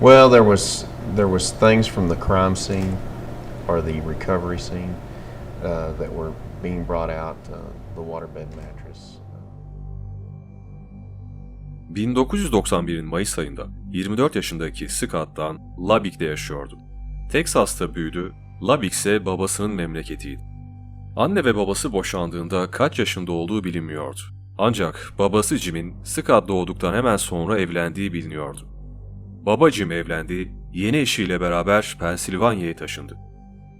Well, there was there was things from the crime scene or the recovery scene uh, that were being brought out. Uh, the waterbed mattress. 1991'in Mayıs ayında 24 yaşındaki Scott Dunn, Lubbock'te yaşıyordu. Texas'ta büyüdü, Lubbock ise babasının memleketiydi. Anne ve babası boşandığında kaç yaşında olduğu bilinmiyordu. Ancak babası Jim'in Scott doğduktan hemen sonra evlendiği biliniyordu. Baba Jim evlendi, yeni eşiyle beraber Pensilvanya'ya taşındı.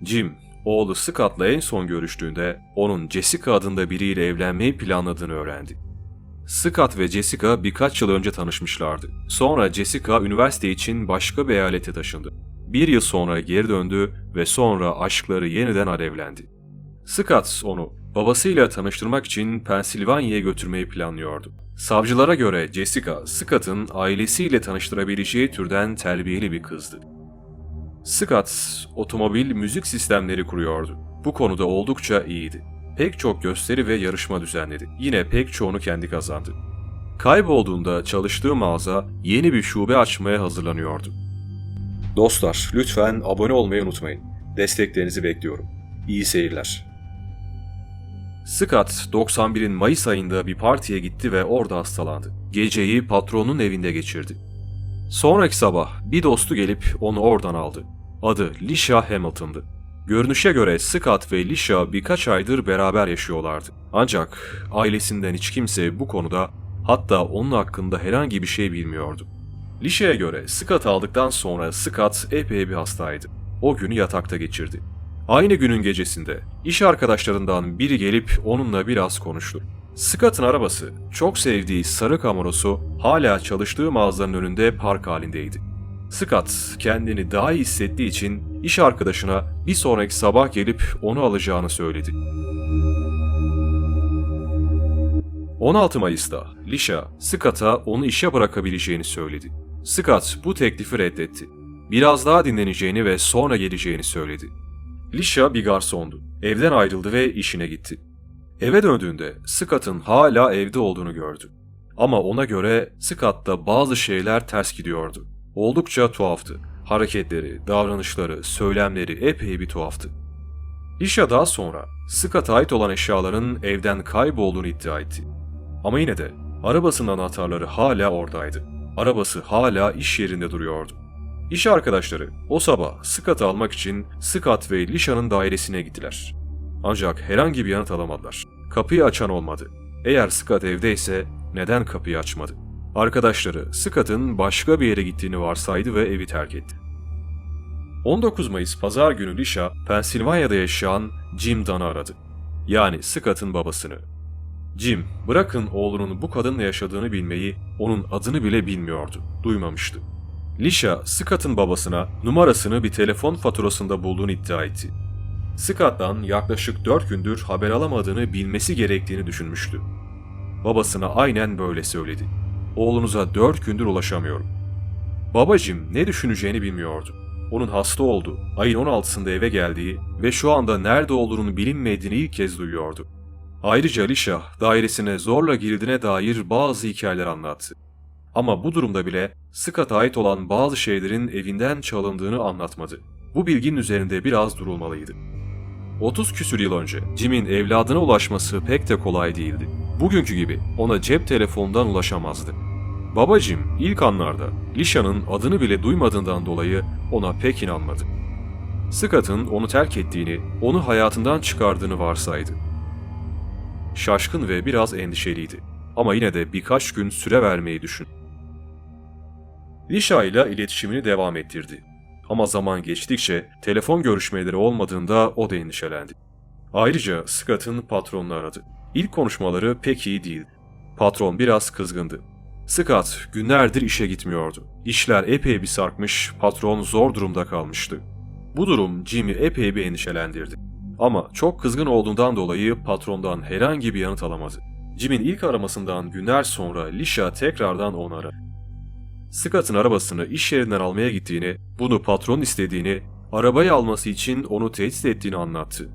Jim, oğlu Scott'la en son görüştüğünde onun Jessica adında biriyle evlenmeyi planladığını öğrendi. Scott ve Jessica birkaç yıl önce tanışmışlardı. Sonra Jessica üniversite için başka bir eyalete taşındı. Bir yıl sonra geri döndü ve sonra aşkları yeniden alevlendi. Scott onu babasıyla tanıştırmak için Pensilvanya'ya götürmeyi planlıyordu. Savcılara göre Jessica, Scott'ın ailesiyle tanıştırabileceği türden terbiyeli bir kızdı. Scott, otomobil müzik sistemleri kuruyordu. Bu konuda oldukça iyiydi. Pek çok gösteri ve yarışma düzenledi. Yine pek çoğunu kendi kazandı. Kaybolduğunda çalıştığı mağaza yeni bir şube açmaya hazırlanıyordu. Dostlar, lütfen abone olmayı unutmayın. Desteklerinizi bekliyorum. İyi seyirler. Scott, 91'in Mayıs ayında bir partiye gitti ve orada hastalandı. Geceyi patronun evinde geçirdi. Sonraki sabah bir dostu gelip onu oradan aldı. Adı Lisha Hamilton'dı. Görünüşe göre Scott ve Lisha birkaç aydır beraber yaşıyorlardı. Ancak ailesinden hiç kimse bu konuda hatta onun hakkında herhangi bir şey bilmiyordu. Lisha'ya göre Scott aldıktan sonra Scott epey bir hastaydı. O günü yatakta geçirdi. Aynı günün gecesinde iş arkadaşlarından biri gelip onunla biraz konuştu. Scott'ın arabası, çok sevdiği sarı Camaro'su hala çalıştığı mağazanın önünde park halindeydi. Scott kendini daha iyi hissettiği için iş arkadaşına bir sonraki sabah gelip onu alacağını söyledi. 16 Mayıs'ta Lisha, Scott'a onu işe bırakabileceğini söyledi. Scott bu teklifi reddetti. Biraz daha dinleneceğini ve sonra geleceğini söyledi. Lisha bir garsondu. Evden ayrıldı ve işine gitti. Eve döndüğünde Scott'ın hala evde olduğunu gördü. Ama ona göre Scott'ta bazı şeyler ters gidiyordu. Oldukça tuhaftı. Hareketleri, davranışları, söylemleri epey bir tuhaftı. Lisha daha sonra Scott'a ait olan eşyaların evden kaybolduğunu iddia etti. Ama yine de arabasının anahtarları hala oradaydı. Arabası hala iş yerinde duruyordu. İş arkadaşları o sabah Scott'ı almak için Scott ve Lisha'nın dairesine gittiler. Ancak herhangi bir yanıt alamadılar. Kapıyı açan olmadı. Eğer Scott evdeyse neden kapıyı açmadı? Arkadaşları Scott'ın başka bir yere gittiğini varsaydı ve evi terk etti. 19 Mayıs pazar günü Lisha, Pensilvanya'da yaşayan Jim Dunn'ı aradı. Yani Scott'ın babasını. Jim, bırakın oğlunun bu kadınla yaşadığını bilmeyi, onun adını bile bilmiyordu, duymamıştı. Lisha, Scott'ın babasına numarasını bir telefon faturasında bulduğunu iddia etti. Scott'tan yaklaşık 4 gündür haber alamadığını bilmesi gerektiğini düşünmüştü. Babasına aynen böyle söyledi. Oğlunuza 4 gündür ulaşamıyorum. Babacım ne düşüneceğini bilmiyordu. Onun hasta olduğu, ayın 16'sında eve geldiği ve şu anda nerede olduğunun bilinmediğini ilk kez duyuyordu. Ayrıca Lisha dairesine zorla girdiğine dair bazı hikayeler anlattı. Ama bu durumda bile Scott'a ait olan bazı şeylerin evinden çalındığını anlatmadı. Bu bilginin üzerinde biraz durulmalıydı. 30 küsür yıl önce Jim'in evladına ulaşması pek de kolay değildi. Bugünkü gibi ona cep telefonundan ulaşamazdı. Baba Jim ilk anlarda Lisha'nın adını bile duymadığından dolayı ona pek inanmadı. Scott'ın onu terk ettiğini, onu hayatından çıkardığını varsaydı. Şaşkın ve biraz endişeliydi. Ama yine de birkaç gün süre vermeyi düşün. Lisha ile iletişimini devam ettirdi. Ama zaman geçtikçe telefon görüşmeleri olmadığında o da endişelendi. Ayrıca Scott'ın patronunu aradı. İlk konuşmaları pek iyi değildi. Patron biraz kızgındı. Scott günlerdir işe gitmiyordu. İşler epey bir sarkmış, patron zor durumda kalmıştı. Bu durum Jim'i epey bir endişelendirdi. Ama çok kızgın olduğundan dolayı patrondan herhangi bir yanıt alamadı. Jim'in ilk aramasından günler sonra Lisha tekrardan onu aradı. Scott'ın arabasını iş yerinden almaya gittiğini, bunu patron istediğini, arabayı alması için onu tehdit ettiğini anlattı.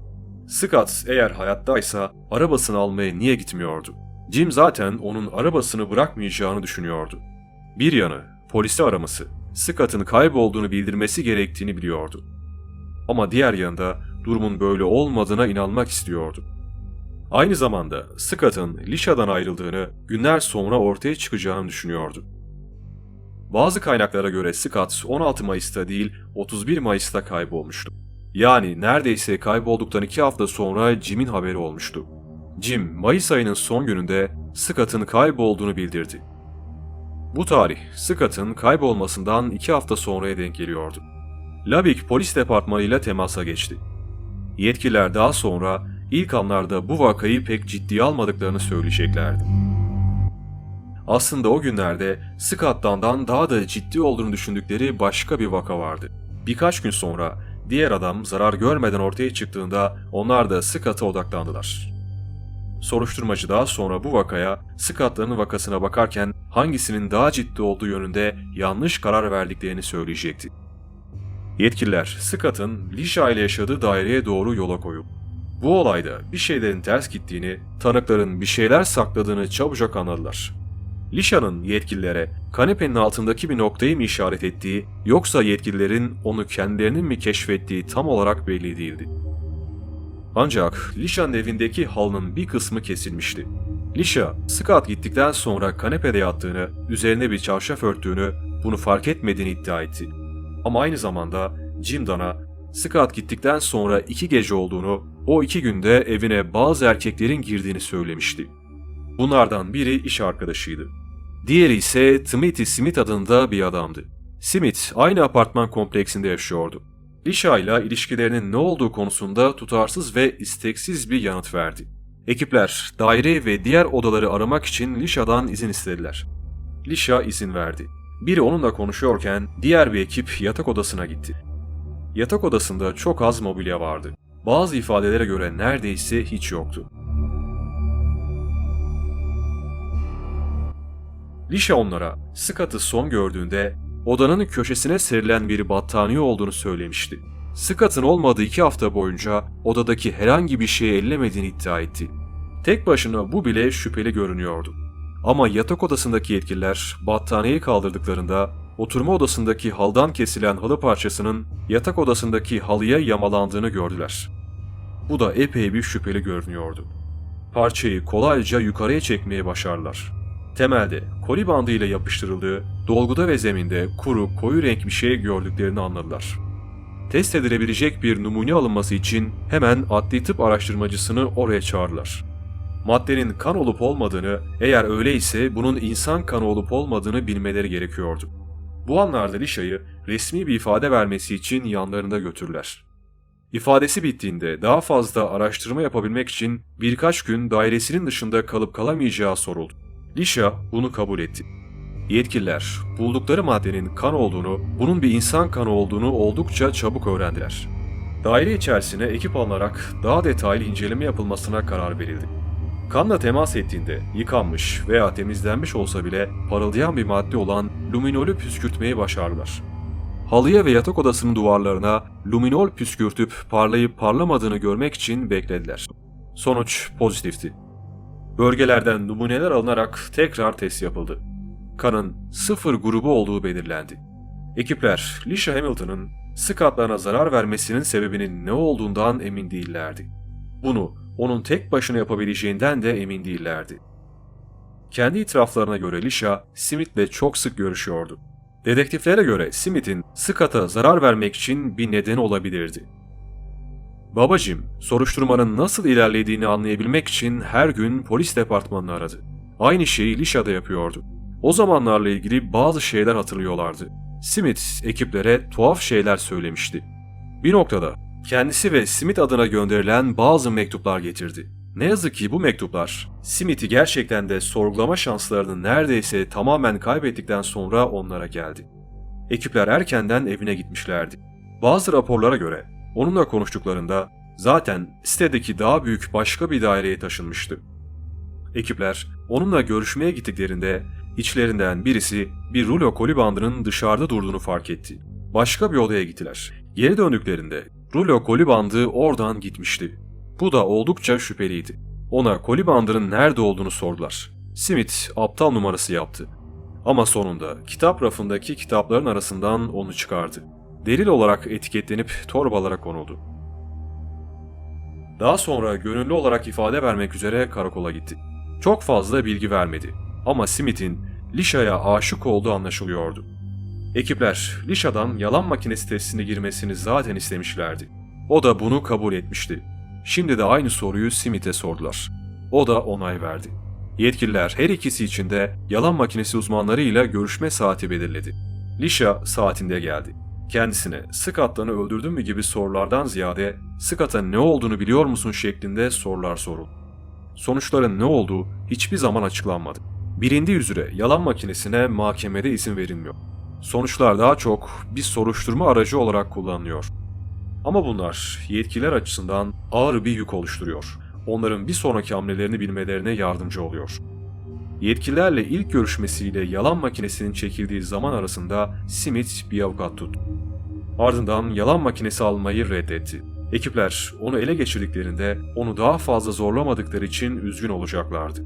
Scott eğer hayattaysa arabasını almaya niye gitmiyordu? Jim zaten onun arabasını bırakmayacağını düşünüyordu. Bir yanı polisi araması, Scott'ın kaybolduğunu bildirmesi gerektiğini biliyordu. Ama diğer yanında durumun böyle olmadığına inanmak istiyordu. Aynı zamanda Scott'ın Lisha'dan ayrıldığını günler sonra ortaya çıkacağını düşünüyordu. Bazı kaynaklara göre Scott 16 Mayıs'ta değil 31 Mayıs'ta kaybolmuştu. Yani neredeyse kaybolduktan iki hafta sonra Jim'in haberi olmuştu. Jim, Mayıs ayının son gününde Scott'ın kaybolduğunu bildirdi. Bu tarih, Scott'ın kaybolmasından iki hafta sonraya denk geliyordu. Lubbock Polis Departmanı ile temasa geçti. Yetkililer daha sonra ilk anlarda bu vakayı pek ciddiye almadıklarını söyleyeceklerdi. Aslında o günlerde Scott'tan daha da ciddi olduğunu düşündükleri başka bir vaka vardı. Birkaç gün sonra diğer adam zarar görmeden ortaya çıktığında onlar da Scott'a odaklandılar. Soruşturmacı daha sonra bu vakaya Scott'ların vakasına bakarken hangisinin daha ciddi olduğu yönünde yanlış karar verdiklerini söyleyecekti. Yetkililer Scott'ın Lisha ile yaşadığı daireye doğru yola koyup bu olayda bir şeylerin ters gittiğini, tanıkların bir şeyler sakladığını çabucak anladılar. Lisha'nın yetkililere kanepenin altındaki bir noktayı mı işaret ettiği yoksa yetkililerin onu kendilerinin mi keşfettiği tam olarak belli değildi. Ancak Lisha'nın evindeki halının bir kısmı kesilmişti. Lisha, Scott gittikten sonra kanepede yattığını, üzerine bir çarşaf örttüğünü, bunu fark etmediğini iddia etti. Ama aynı zamanda Jim Dana, Scott gittikten sonra iki gece olduğunu, o iki günde evine bazı erkeklerin girdiğini söylemişti. Bunlardan biri iş arkadaşıydı. Diğeri ise Timothy Smith adında bir adamdı. Smith aynı apartman kompleksinde yaşıyordu. Lisha ile ilişkilerinin ne olduğu konusunda tutarsız ve isteksiz bir yanıt verdi. Ekipler daire ve diğer odaları aramak için Lisha'dan izin istediler. Lisha izin verdi. Biri onunla konuşuyorken diğer bir ekip yatak odasına gitti. Yatak odasında çok az mobilya vardı. Bazı ifadelere göre neredeyse hiç yoktu. Lisha onlara Scott'ı son gördüğünde odanın köşesine serilen bir battaniye olduğunu söylemişti. Scott'ın olmadığı iki hafta boyunca odadaki herhangi bir şeyi ellemediğini iddia etti. Tek başına bu bile şüpheli görünüyordu. Ama yatak odasındaki yetkililer battaniyeyi kaldırdıklarında oturma odasındaki haldan kesilen halı parçasının yatak odasındaki halıya yamalandığını gördüler. Bu da epey bir şüpheli görünüyordu. Parçayı kolayca yukarıya çekmeye başardılar. Temelde koli bandı ile yapıştırıldığı, dolguda ve zeminde kuru koyu renk bir şey gördüklerini anladılar. Test edilebilecek bir numune alınması için hemen adli tıp araştırmacısını oraya çağırdılar. Maddenin kan olup olmadığını, eğer öyleyse bunun insan kanı olup olmadığını bilmeleri gerekiyordu. Bu anlarda Lisha'yı resmi bir ifade vermesi için yanlarında götürdüler. İfadesi bittiğinde daha fazla araştırma yapabilmek için birkaç gün dairesinin dışında kalıp kalamayacağı soruldu. Lisha bunu kabul etti. Yetkililer buldukları maddenin kan olduğunu, bunun bir insan kanı olduğunu oldukça çabuk öğrendiler. Daire içerisine ekip alınarak daha detaylı inceleme yapılmasına karar verildi. Kanla temas ettiğinde yıkanmış veya temizlenmiş olsa bile parıldayan bir madde olan luminolü püskürtmeyi başardılar. Halıya ve yatak odasının duvarlarına luminol püskürtüp parlayıp parlamadığını görmek için beklediler. Sonuç pozitifti. Bölgelerden numuneler alınarak tekrar test yapıldı. Kanın sıfır grubu olduğu belirlendi. Ekipler Lisha Hamilton'ın Scott'larına zarar vermesinin sebebinin ne olduğundan emin değillerdi. Bunu onun tek başına yapabileceğinden de emin değillerdi. Kendi itiraflarına göre Lisha, Smith'le çok sık görüşüyordu. Dedektiflere göre Smith'in Scott'a zarar vermek için bir neden olabilirdi. Babacım, soruşturmanın nasıl ilerlediğini anlayabilmek için her gün polis departmanını aradı. Aynı şeyi Lisha'da yapıyordu. O zamanlarla ilgili bazı şeyler hatırlıyorlardı. Smith ekiplere tuhaf şeyler söylemişti. Bir noktada kendisi ve Smith adına gönderilen bazı mektuplar getirdi. Ne yazık ki bu mektuplar Smith'i gerçekten de sorgulama şanslarını neredeyse tamamen kaybettikten sonra onlara geldi. Ekipler erkenden evine gitmişlerdi. Bazı raporlara göre onunla konuştuklarında zaten sitedeki daha büyük başka bir daireye taşınmıştı. Ekipler onunla görüşmeye gittiklerinde içlerinden birisi bir rulo koli dışarıda durduğunu fark etti. Başka bir odaya gittiler. Geri döndüklerinde rulo koli oradan gitmişti. Bu da oldukça şüpheliydi. Ona koli nerede olduğunu sordular. Smith aptal numarası yaptı. Ama sonunda kitap rafındaki kitapların arasından onu çıkardı. Delil olarak etiketlenip torbalara konuldu. Daha sonra gönüllü olarak ifade vermek üzere karakola gitti. Çok fazla bilgi vermedi ama Smith'in Lisha'ya aşık olduğu anlaşılıyordu. Ekipler Lisha'dan yalan makinesi testine girmesini zaten istemişlerdi. O da bunu kabul etmişti. Şimdi de aynı soruyu Smith'e sordular. O da onay verdi. Yetkililer her ikisi için de yalan makinesi uzmanlarıyla görüşme saati belirledi. Lisha saatinde geldi. Kendisine Scott'ını öldürdün mü gibi sorulardan ziyade Scott'a ne olduğunu biliyor musun şeklinde sorular soruldu. Sonuçların ne olduğu hiçbir zaman açıklanmadı. Bilindiği üzere yalan makinesine mahkemede izin verilmiyor. Sonuçlar daha çok bir soruşturma aracı olarak kullanılıyor. Ama bunlar yetkililer açısından ağır bir yük oluşturuyor. Onların bir sonraki hamlelerini bilmelerine yardımcı oluyor. Yetkililerle ilk görüşmesiyle yalan makinesinin çekildiği zaman arasında Smith bir avukat tuttu. Ardından yalan makinesi almayı reddetti. Ekipler onu ele geçirdiklerinde onu daha fazla zorlamadıkları için üzgün olacaklardı.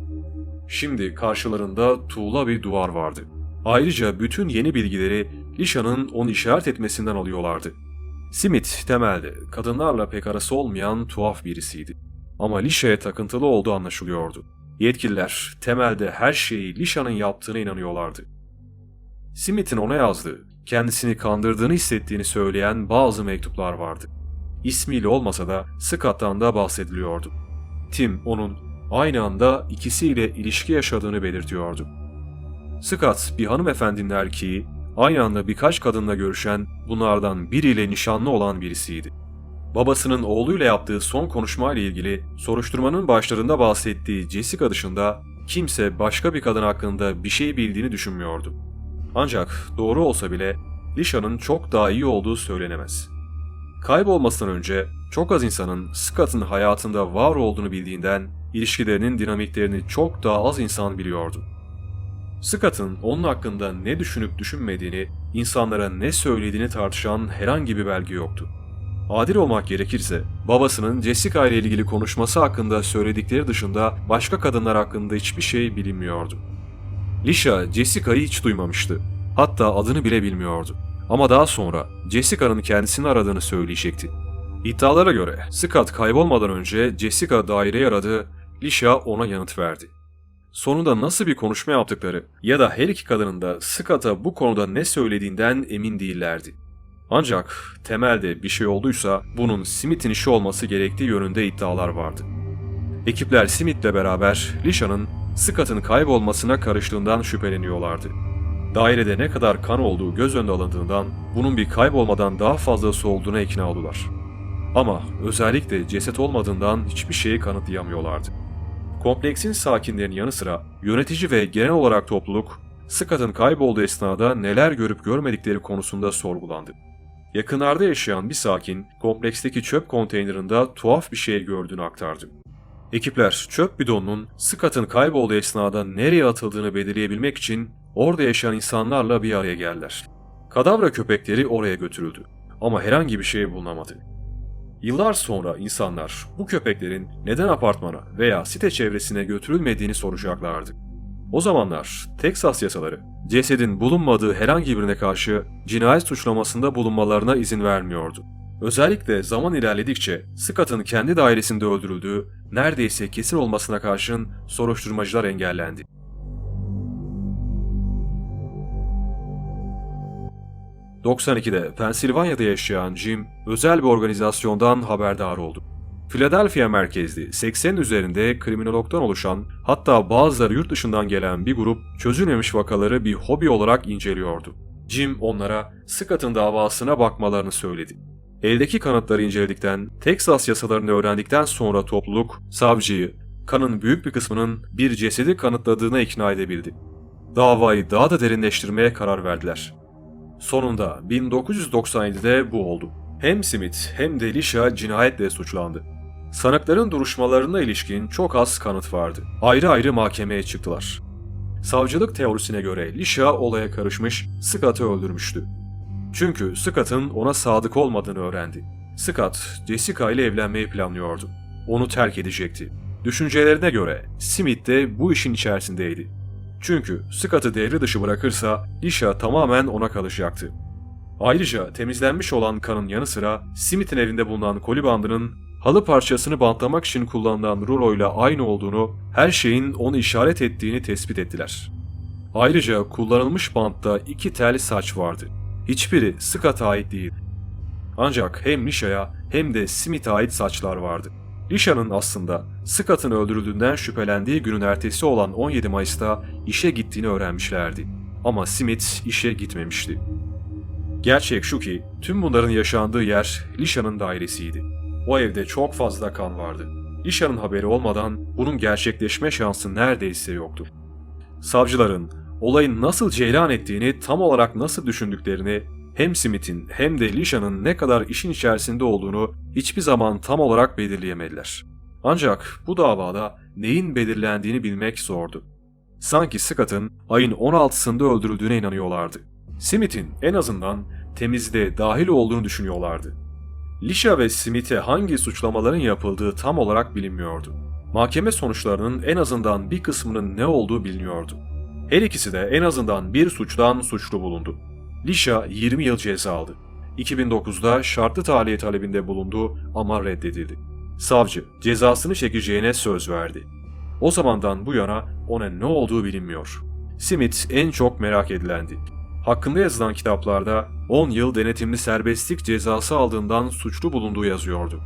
Şimdi karşılarında tuğla bir duvar vardı. Ayrıca bütün yeni bilgileri Lisha'nın onu işaret etmesinden alıyorlardı. Smith temelde kadınlarla pek arası olmayan tuhaf birisiydi. Ama Lisha'ya takıntılı olduğu anlaşılıyordu. Yetkililer temelde her şeyi Lisha'nın yaptığına inanıyorlardı. Smith'in ona yazdığı, kendisini kandırdığını hissettiğini söyleyen bazı mektuplar vardı. İsmiyle olmasa da Scott'tan da bahsediliyordu. Tim onun aynı anda ikisiyle ilişki yaşadığını belirtiyordu. Scott bir hanımefendinin erkeği, aynı anda birkaç kadınla görüşen, bunlardan biriyle nişanlı olan birisiydi. Babasının oğluyla yaptığı son konuşmayla ilgili soruşturmanın başlarında bahsettiği Jessica dışında kimse başka bir kadın hakkında bir şey bildiğini düşünmüyordu. Ancak doğru olsa bile Lisha'nın çok daha iyi olduğu söylenemez. Kaybolmasından önce çok az insanın Scott'ın hayatında var olduğunu bildiğinden ilişkilerinin dinamiklerini çok daha az insan biliyordu. Scott'ın onun hakkında ne düşünüp düşünmediğini, insanlara ne söylediğini tartışan herhangi bir belge yoktu. Adil olmak gerekirse, babasının Jessica ile ilgili konuşması hakkında söyledikleri dışında başka kadınlar hakkında hiçbir şey bilinmiyordu. Lisha, Jessica'yı hiç duymamıştı. Hatta adını bile bilmiyordu. Ama daha sonra Jessica'nın kendisini aradığını söyleyecekti. İddialara göre Scott kaybolmadan önce Jessica daireyi aradı, Lisha ona yanıt verdi. Sonunda nasıl bir konuşma yaptıkları ya da her iki kadının da Scott'a bu konuda ne söylediğinden emin değillerdi. Ancak temelde bir şey olduysa bunun Smith'in işi olması gerektiği yönünde iddialar vardı. Ekipler Smith'le beraber Lisha'nın Scott'ın kaybolmasına karıştığından şüpheleniyorlardı. Dairede ne kadar kan olduğu göz önünde alındığından bunun bir kaybolmadan daha fazlası olduğuna ikna oldular. Ama özellikle ceset olmadığından hiçbir şeyi kanıtlayamıyorlardı. Kompleksin sakinlerinin yanı sıra yönetici ve genel olarak topluluk Scott'ın kaybolduğu esnada neler görüp görmedikleri konusunda sorgulandı. Yakınlarda yaşayan bir sakin kompleksteki çöp konteynerinde tuhaf bir şey gördüğünü aktardı. Ekipler çöp bidonunun Scott'ın kaybolduğu esnada nereye atıldığını belirleyebilmek için orada yaşayan insanlarla bir araya geldiler. Kadavra köpekleri oraya götürüldü ama herhangi bir şey bulunamadı. Yıllar sonra insanlar bu köpeklerin neden apartmana veya site çevresine götürülmediğini soracaklardı. O zamanlar Teksas yasaları cesedin bulunmadığı herhangi birine karşı cinayet suçlamasında bulunmalarına izin vermiyordu. Özellikle zaman ilerledikçe Scott'ın kendi dairesinde öldürüldüğü neredeyse kesin olmasına karşın soruşturmacılar engellendi. ...92'de Pensilvanya'da yaşayan Jim, özel bir organizasyondan haberdar oldu. Philadelphia merkezli 80 üzerinde kriminologdan oluşan hatta bazıları yurt dışından gelen bir grup çözülmemiş vakaları bir hobi olarak inceliyordu. Jim onlara Scott'ın davasına bakmalarını söyledi. Eldeki kanıtları inceledikten, Teksas yasalarını öğrendikten sonra topluluk savcıyı kanın büyük bir kısmının bir cesedi kanıtladığına ikna edebildi. Davayı daha da derinleştirmeye karar verdiler. Sonunda 1997'de bu oldu. Hem Smith hem de Lisha cinayetle suçlandı. Sanıkların duruşmalarına ilişkin çok az kanıt vardı. Ayrı ayrı mahkemeye çıktılar. Savcılık teorisine göre Lisha olaya karışmış, Scott'ı öldürmüştü. Çünkü Scott'ın ona sadık olmadığını öğrendi. Scott, Jessica ile evlenmeyi planlıyordu. Onu terk edecekti. Düşüncelerine göre Smith de bu işin içerisindeydi. Çünkü Scott'ı devre dışı bırakırsa Lisha tamamen ona kalacaktı. Ayrıca temizlenmiş olan kanın yanı sıra Smith'in evinde bulunan koli bandının halı parçasını bantlamak için kullanılan ruloyla aynı olduğunu, her şeyin onu işaret ettiğini tespit ettiler. Ayrıca kullanılmış bantta iki tel saç vardı. Hiçbiri Scott'a ait değil. Ancak hem Lisha'ya hem de Smith'e ait saçlar vardı. Lisha'nın aslında Scott'ın öldürüldüğünden şüphelendiği günün ertesi olan 17 Mayıs'ta işe gittiğini öğrenmişlerdi. Ama Smith işe gitmemişti. Gerçek şu ki tüm bunların yaşandığı yer Lisha'nın dairesiydi. O evde çok fazla kan vardı. Lisha'nın haberi olmadan bunun gerçekleşme şansı neredeyse yoktu. Savcıların olayın nasıl cereyan ettiğini tam olarak nasıl düşündüklerini hem Smith'in hem de Lisha'nın ne kadar işin içerisinde olduğunu hiçbir zaman tam olarak belirleyemediler. Ancak bu davada neyin belirlendiğini bilmek zordu. Sanki Scott'ın ayın 16'sında öldürüldüğüne inanıyorlardı. Smith'in en azından temizliğe dahil olduğunu düşünüyorlardı. Lisha ve Smith'e hangi suçlamaların yapıldığı tam olarak bilinmiyordu. Mahkeme sonuçlarının en azından bir kısmının ne olduğu biliniyordu. Her ikisi de en azından bir suçtan suçlu bulundu. Lisha 20 yıl ceza aldı. 2009'da şartlı tahliye talebinde bulundu ama reddedildi. Savcı cezasını çekeceğine söz verdi. O zamandan bu yana ona ne olduğu bilinmiyor. Smith en çok merak edilendi. Hakkında yazılan kitaplarda 10 yıl denetimli serbestlik cezası aldığından suçlu bulunduğu yazıyordu.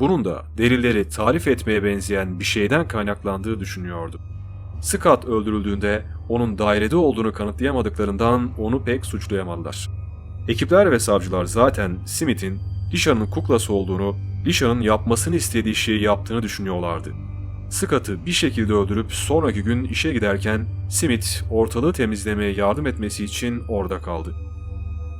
Bunun da delilleri tarif etmeye benzeyen bir şeyden kaynaklandığı düşünüyordu. Scott öldürüldüğünde onun dairede olduğunu kanıtlayamadıklarından onu pek suçlayamadılar. Ekipler ve savcılar zaten Smith'in Lisha'nın kuklası olduğunu, Lisha'nın yapmasını istediği şeyi yaptığını düşünüyorlardı. Scott'ı bir şekilde öldürüp sonraki gün işe giderken Smith ortalığı temizlemeye yardım etmesi için orada kaldı.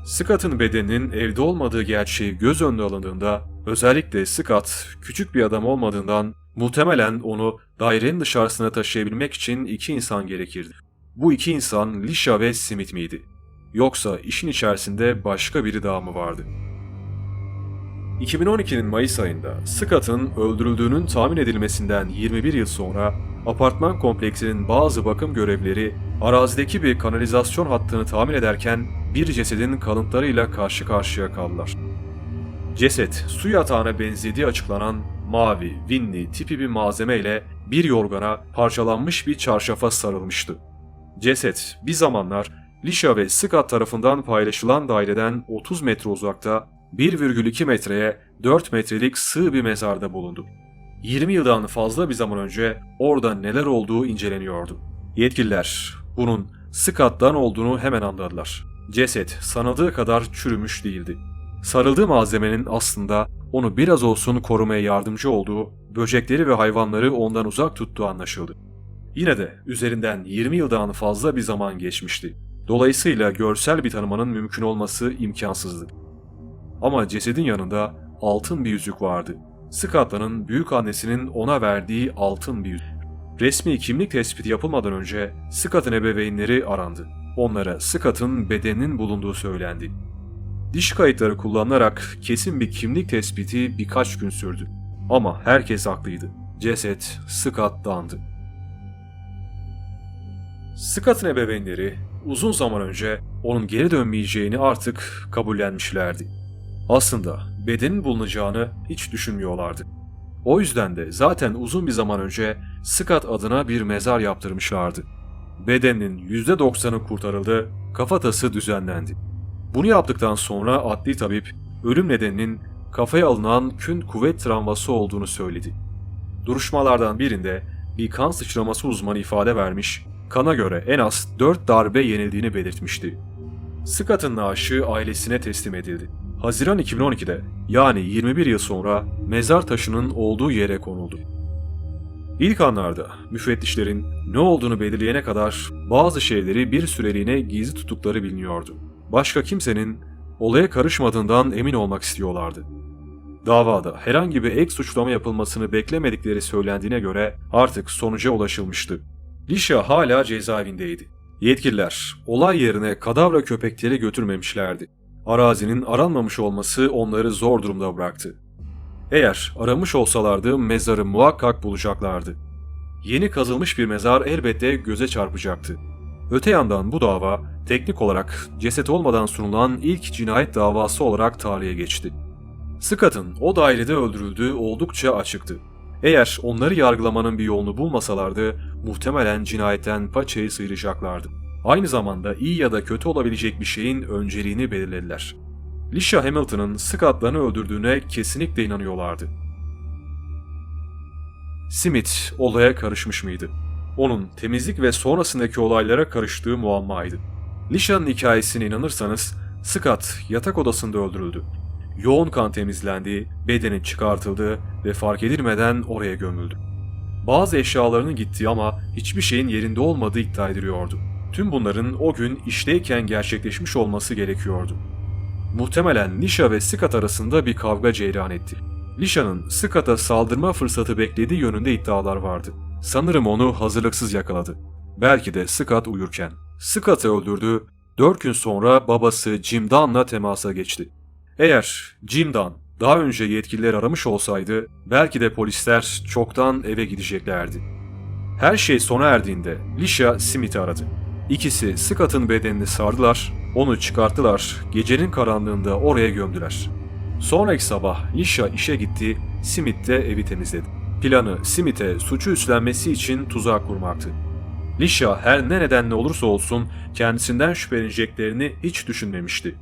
Scott'ın bedeninin evde olmadığı gerçeği göz önüne alındığında özellikle Scott küçük bir adam olmadığından muhtemelen onu dairenin dışarısına taşıyabilmek için iki insan gerekirdi. Bu iki insan Lisha ve Smith miydi? Yoksa işin içerisinde başka biri daha mı vardı? 2012'nin Mayıs ayında Scott'ın öldürüldüğünün tahmin edilmesinden 21 yıl sonra apartman kompleksinin bazı bakım görevlileri arazideki bir kanalizasyon hattını tahmin ederken bir cesedin kalıntılarıyla karşı karşıya kaldılar. Ceset su yatağına benzediği açıklanan mavi, vinli tipi bir malzeme ile bir yorgana parçalanmış bir çarşafa sarılmıştı. Ceset bir zamanlar Lisha ve Scott tarafından paylaşılan daireden 30 metre uzakta 1,2 metreye 4 metrelik sığ bir mezarda bulundu. 20 yıldan fazla bir zaman önce orada neler olduğu inceleniyordu. Yetkililer bunun Scott'tan olduğunu hemen anladılar. Ceset sanıldığı kadar çürümüş değildi. Sarıldığı malzemenin aslında onu biraz olsun korumaya yardımcı olduğu, böcekleri ve hayvanları ondan uzak tuttuğu anlaşıldı. Yine de üzerinden 20 yıldan fazla bir zaman geçmişti. Dolayısıyla görsel bir tanımanın mümkün olması imkansızdı. Ama cesedin yanında altın bir yüzük vardı. Scott'ın büyük annesinin ona verdiği altın bir yüzük. Resmi kimlik tespiti yapılmadan önce Scott'ın ebeveynleri arandı. Onlara Scott'ın bedeninin bulunduğu söylendi. Diş kayıtları kullanılarak kesin bir kimlik tespiti birkaç gün sürdü. Ama herkes haklıydı. Ceset Scott'tandı. Scott'ın ebeveynleri uzun zaman önce onun geri dönmeyeceğini artık kabullenmişlerdi. Aslında bedenin bulunacağını hiç düşünmüyorlardı. O yüzden de zaten uzun bir zaman önce Scott adına bir mezar yaptırmışlardı. Bedeninin %90'ı kurtarıldı, kafatası düzenlendi. Bunu yaptıktan sonra adli tabip ölüm nedeninin kafaya alınan kün kuvvet travması olduğunu söyledi. Duruşmalardan birinde bir kan sıçraması uzmanı ifade vermiş, kana göre en az 4 darbe yenildiğini belirtmişti. Scott'ın naaşı ailesine teslim edildi. Haziran 2012'de yani 21 yıl sonra mezar taşının olduğu yere konuldu. İlk anlarda müfettişlerin ne olduğunu belirleyene kadar bazı şeyleri bir süreliğine gizli tuttukları biliniyordu. Başka kimsenin olaya karışmadığından emin olmak istiyorlardı. Davada herhangi bir ek suçlama yapılmasını beklemedikleri söylendiğine göre artık sonuca ulaşılmıştı. Lisha hala cezaevindeydi. Yetkililer olay yerine kadavra köpekleri götürmemişlerdi. Arazinin aranmamış olması onları zor durumda bıraktı. Eğer aramış olsalardı mezarı muhakkak bulacaklardı. Yeni kazılmış bir mezar elbette göze çarpacaktı. Öte yandan bu dava teknik olarak ceset olmadan sunulan ilk cinayet davası olarak tarihe geçti. Scott'ın o dairede öldürüldüğü oldukça açıktı. Eğer onları yargılamanın bir yolunu bulmasalardı muhtemelen cinayetten paçayı sıyıracaklardı. Aynı zamanda iyi ya da kötü olabilecek bir şeyin önceliğini belirlediler. Lisha Hamilton'ın Scott'larını öldürdüğüne kesinlikle inanıyorlardı. Smith olaya karışmış mıydı? Onun temizlik ve sonrasındaki olaylara karıştığı muammaydı. Lisha'nın hikayesine inanırsanız Scott yatak odasında öldürüldü. Yoğun kan temizlendi, bedeni çıkartıldı ve fark edilmeden oraya gömüldü. Bazı eşyalarının gittiği ama hiçbir şeyin yerinde olmadığı iddia ediliyordu. Tüm bunların o gün işteyken gerçekleşmiş olması gerekiyordu. Muhtemelen Lisha ve Scott arasında bir kavga cereyan etti. Lisha'nın Scott'a saldırma fırsatı beklediği yönünde iddialar vardı. Sanırım onu hazırlıksız yakaladı. Belki de Scott uyurken. Scott'ı öldürdü, 4 gün sonra babası Jim Dunn'la temasa geçti. Eğer Jim Dunn daha önce yetkililer aramış olsaydı belki de polisler çoktan eve gideceklerdi. Her şey sona erdiğinde Lisha Smith'i aradı. İkisi Scott'ın bedenini sardılar, onu çıkarttılar, gecenin karanlığında oraya gömdüler. Sonraki sabah Lisha işe gitti, Smith de evi temizledi. Planı Smith'e suçu üstlenmesi için tuzak kurmaktı. Lisha her ne nedenle olursa olsun kendisinden şüpheleneceklerini hiç düşünmemişti.